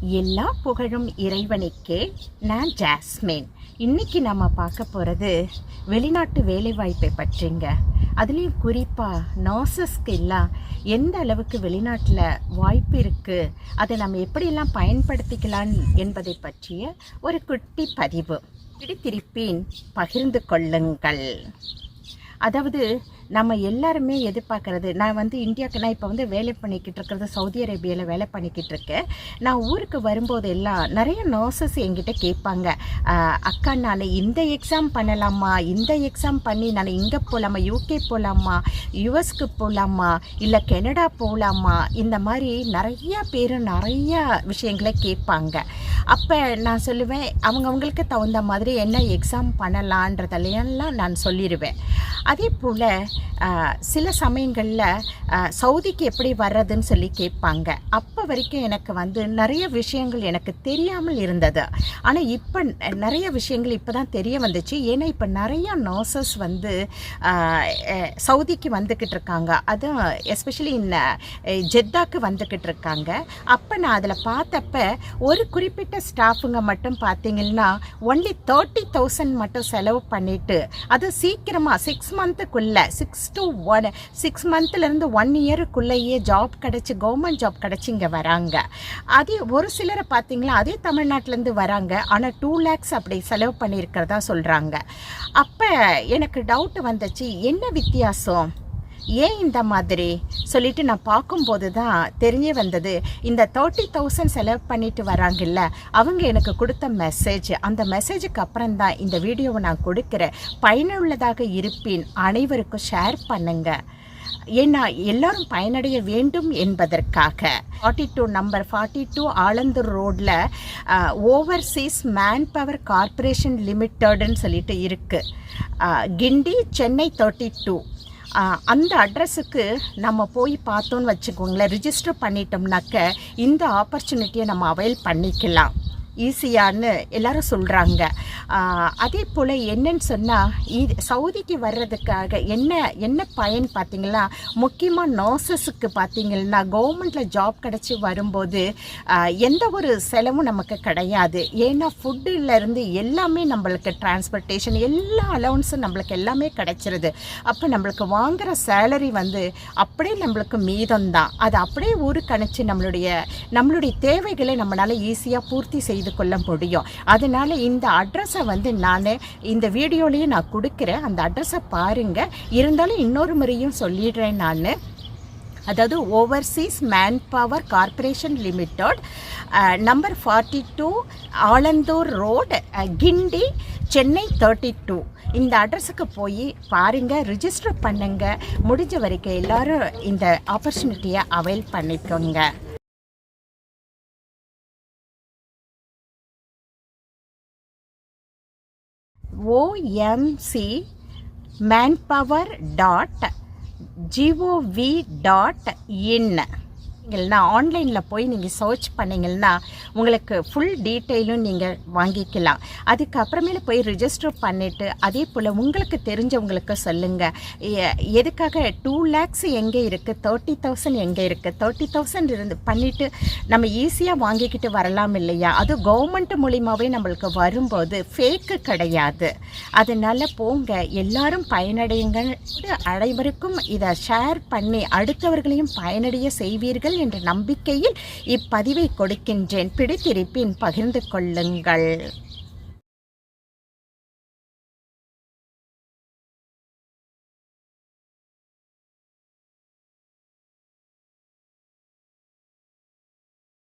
எல்லா புகழும் இறைவனுக்கே நான் ஜாஸ்மின். இன்னைக்கு நம்ம பார்க்க போகிறது வெளிநாட்டு வேலைவாய்ப்பை பற்றிங்க. அதுலேயும் குறிப்பாக நர்சஸ்க்கு எல்லாம் எந்த அளவுக்கு வெளிநாட்டில் வாய்ப்பு இருக்குது அதை நம்ம எப்படியெல்லாம் பயன்படுத்திக்கலாம் என்பதை பற்றிய ஒரு குட்டி பதிவு. பிடித்திருப்பேன் பகிர்ந்து கொள்ளுங்கள். அதாவது நம்ம எல்லாருமே எதிர்பார்க்கறது நான் வந்து இந்தியாவுக்கு நான் இப்போ வந்து வேலை பண்ணிக்கிட்டு இருக்கிறது சவுதி அரேபியாவில் வேலை பண்ணிக்கிட்டு இருக்கேன். நான் ஊருக்கு வரும்போது எல்லாம் நிறைய நர்சஸ் என்கிட்ட கேட்பாங்க. அக்கா நான் இந்த எக்ஸாம் பண்ணலாமா? இந்த எக்ஸாம் பண்ணி நான் இங்கே போகலாமா யூகே போகலாமா யுஎஸ்க்கு போகலாமா இல்லை கெனடா போகலாமா இந்த மாதிரி நிறைய பேர் நிறைய விஷயங்களை கேட்பாங்க. அப்போ நான் சொல்லுவேன் அவங்கவுங்களுக்கு தகுந்த மாதிரி என்ன எக்ஸாம் பண்ணலான்றதுலையெல்லாம் நான் சொல்லிடுவேன் அதே போல் சில சமயங்களில் சவுதிக்கு எப்படி வர்றதுன்னு சொல்லி கேட்பாங்க. அப்போ வரைக்கும் எனக்கு வந்து நிறைய விஷயங்கள் எனக்கு தெரியாமல் இருந்தது. ஆனால் இப்போ நிறைய விஷயங்கள் இப்போ தான் தெரிய வந்துச்சு. ஏன்னா இப்போ நிறைய நர்சஸ் வந்து சவுதிக்கு வந்துக்கிட்டு இருக்காங்க. அதுவும் எஸ்பெஷலி இந்த ஜெத்தாக்கு வந்துக்கிட்டு இருக்காங்க. அப்போ நான் அதில் பார்த்தப்ப ஒரு குறிப்பிட்ட ஸ்டாஃபுங்க மட்டும் பார்த்தீங்கன்னா ஒன்லி தேர்ட்டி தௌசண்ட் மட்டும் செலவு பண்ணிவிட்டு அது சீக்கிரமாக சிக்ஸ் சிக்ஸ் மந்த்துக்குள்ளே சிக்ஸ் டு ஒன் சிக்ஸ் மந்த்லேருந்து ஒன் இயருக்குள்ளேயே ஜாப் கிடச்சி கவர்மெண்ட் ஜாப் கிடச்சி இங்கே வராங்க. அதே ஒரு சிலரை பார்த்தீங்களா அதே தமிழ்நாட்டிலேருந்து வராங்க. ஆனால் டூ லேக்ஸ் அப்படி செலவு பண்ணியிருக்கிறதா சொல்கிறாங்க அப்போ எனக்கு டவுட் வந்துச்சு என்ன வித்தியாசம்? ஏன் இந்த மாதிரி? சொல்லிட்டு நான் பார்க்கும்போது தான் தெரிய வந்தது. இந்த தேர்ட்டி தௌசண்ட் செலவு பண்ணிட்டு வராங்கல்ல அவங்க எனக்கு கொடுத்த மெசேஜ் அந்த மெசேஜுக்கு அப்புறம் தான் இந்த வீடியோவை நான் கொடுக்குறேன். பயனுள்ளதாக இருப்பேன் அனைவருக்கும் ஷேர் பண்ணுங்க. ஏன்னா எல்லாரும் பயனடைய வேண்டும் என்பதற்காக. Forty two number forty two Alandur ரோடில் ஓவர்சீஸ் மேன் பவர் கார்ப்பரேஷன் லிமிட்டடுன்னு சொல்லிட்டு இருக்குது கிண்டி சென்னை தேர்ட்டி டூ அந்த அட்ரஸுக்கு நம்ம போய் பார்த்தோன்னு வச்சுக்கோங்களேன். ரிஜிஸ்டர் பண்ணிட்டோம்னாக்க இந்த ஆப்பர்ச்சுனிட்டியை நம்ம அவைல் பண்ணிக்கலாம். ஈஸியான்னு எல்லாரும் சொல்கிறாங்க அதே போல் என்னன்னு சொன்னால் இது சவுதிக்கு வர்றதுக்காக என்ன என்ன பயன் பார்த்தீங்கன்னா முக்கியமாக நர்சஸுக்கு பார்த்திங்கன்னா கவர்மெண்ட்டில் ஜாப் கிடச்சி வரும்போது எந்த ஒரு செலவும் நமக்கு கிடையாது. ஏன்னா ஃபுட்டுலேருந்து எல்லாமே நம்மளுக்கு டிரான்ஸ்போர்ட்டேஷன் எல்லா அலவுன்ஸும் நம்மளுக்கு எல்லாமே கிடைச்சிருது. அப்போ நம்மளுக்கு வாங்குகிற சேலரி வந்து அப்படியே நம்மளுக்கு மீதம்தான். அது அப்படியே ஊருக்கு அனுப்பிச்சு நம்மளுடைய நம்மளுடைய தேவைகளை நம்மளால் ஈஸியாக பூர்த்தி செய்து கொள்ள முடியும். அதனால இந்த அட்ரஸை வந்து நான் இந்த வீடியோலேயே நான் கொடுக்குறேன். அந்த அட்ரஸை பாருங்கள் இருந்தாலும் இன்னொரு முறையும் சொல்லிடுறேன் நான். அதாவது overseas manpower corporation limited number forty two Alandur road Guindy Chennai thirty two இந்த அட்ரஸுக்கு போய் பாருங்கள் ரிஜிஸ்டர் பண்ணுங்கள் முடிஞ்ச வரைக்கும் எல்லாரும் இந்த ஆப்பர்ச்சுனிட்டியை அவைல் பண்ணிக்கோங்க. O M C manpower dot gov dot in நீங்கள்னா ஆன்லைனில் போய் நீங்கள் சர்ச் பண்ணிங்கன்னா உங்களுக்கு ஃபுல் டீட்டெயிலும் நீங்கள் வாங்கிக்கலாம். அதுக்கப்புறமேல போய் ரிஜிஸ்டர் பண்ணிவிட்டு அதே போல் உங்களுக்கு தெரிஞ்சவங்களுக்கு சொல்லுங்கள் எதுக்காக டூ லேக்ஸ் எங்கே இருக்குது தேர்ட்டி தௌசண்ட் எங்கே இருக்குது தேர்ட்டி தௌசண்ட் இருந்து பண்ணிவிட்டு நம்ம ஈஸியாக வாங்கிக்கிட்டு வரலாம் இல்லையா? அது கவர்மெண்ட் மூலியமாகவே நம்மளுக்கு வரும்போது ஃபேக்கு கிடையாது. அதனால் போங்க எல்லாரும் பயனடையுங்க அனைவருக்கும் இதை ஷேர் பண்ணி அடுத்தவர்களையும் பயனடைய செய்வீர்கள். என்ற நம்பிக்கையில் இப்பதிவை கொடுக்கின்றேன். பிடித்திருப்பின் பகிர்ந்து கொள்ளுங்கள்.